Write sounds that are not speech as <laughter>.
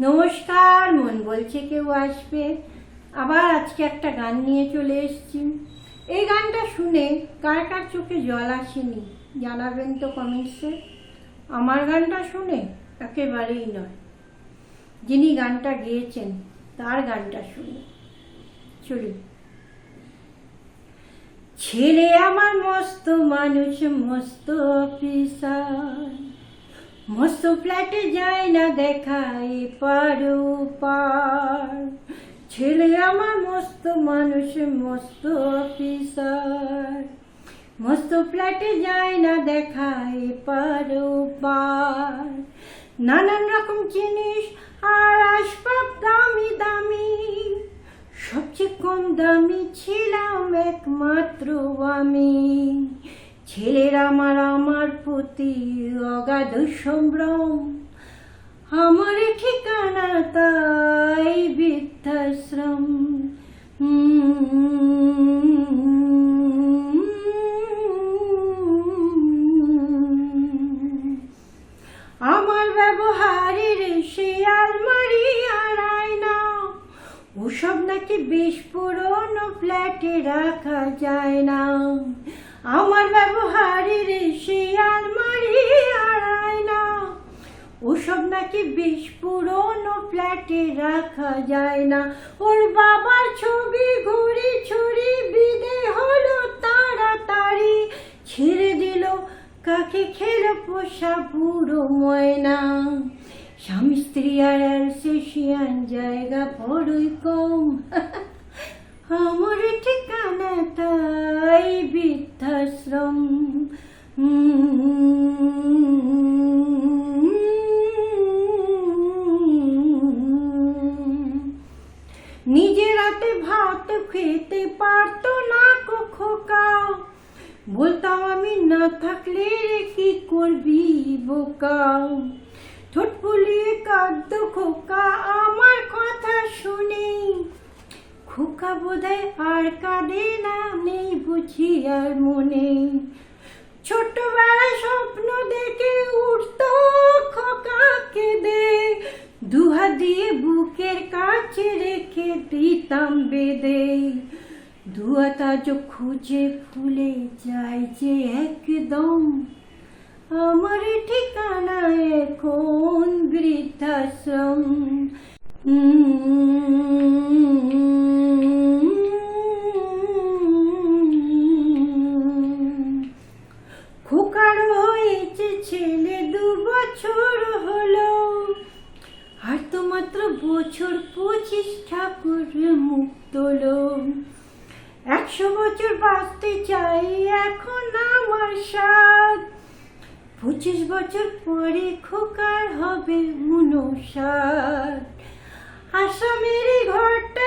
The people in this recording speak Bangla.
নমস্কার, মন বলছে কেউ আসবে। আবার আজকে একটা গান নিয়ে চলে এসেছি। এই গানটা শুনে কার কার চোখে জল আসেনি জানাবেন তো কমেন্টসে। আমার গানটা শুনে একেবারেই নয়। যিনি গানটা গেয়েছেন, তার গানটা শুনে। চলুন। ছেলে আমার মস্ত মানুষ, মস্ত অফিসার। মস্ত ফ্ল্যাটে যায় না দেখাই পারো পার ছেলে আমার মস্ত মানুষ মস্ত অফিসার মস্ত ফ্ল্যাটে যায় না দেখাই পারো পার নানান রকম জিনিস আর আসবাব দামি দামি সবচেয়ে কম দামি ছিলাম একমাত্র আমি ছেলের আমার আমার প্রতি অগাধ সম্ভ্রম, আমার ঠিকানা তাই বৃদ্ধাশ্রম। আমার ব্যবহারের সে আলমারি আর আয়না ওসব নাকি বেশ পুরনো ফ্ল্যাটে রাখা যায় না। আমার ব্যবহারের সে আলমারি আর না। ওসব নাকি বেশ পুরনো ফ্ল্যাটে রাখা যায় না। ওর বাবার ছবি ঘুরি ছুরি, বিদে হলো তাড়াতাড়ি। ছেড়ে দিল কাকে খেলো পোষা বুড়ো ময়না। স্বামী স্ত্রী আর অ্যালসেশিয়ান জায়গা বড়ই কম। <laughs> আমার ঠিকানা তাই বৃদ্ধাশ্রম। নিজের হাতে ভাত খেতে পারতো না খোকা। বলতাম আমি না থাকলে কি করবি বোকা। ঠোঁট ফুলিয়ে কাঁদ্য খোকা, আমার কথা খোকা বোধহয় আর কাঁদে না নেই বুঝি আর মনে ছোটবেলায় স্বপ্ন দেখে উঠত খোকা কেঁদে দুহা দিয়ে বুকের কাছে রেখে দিতাম বেদে দুয়াতা যে খুঁজে ফুলে যায় যে একদম আমার ঠিকানা এখন বৃদ্ধাশ্রম ছেলে দু বছর হলো। আর তো মাত্র বছর পঁচিশ ঠাকুর মুক্ত একশো বছর বাঁচতে চাই এখন আমার সাথ। পঁচিশ বছর পরে খোকার হবে মনসার আসামের ঘরটা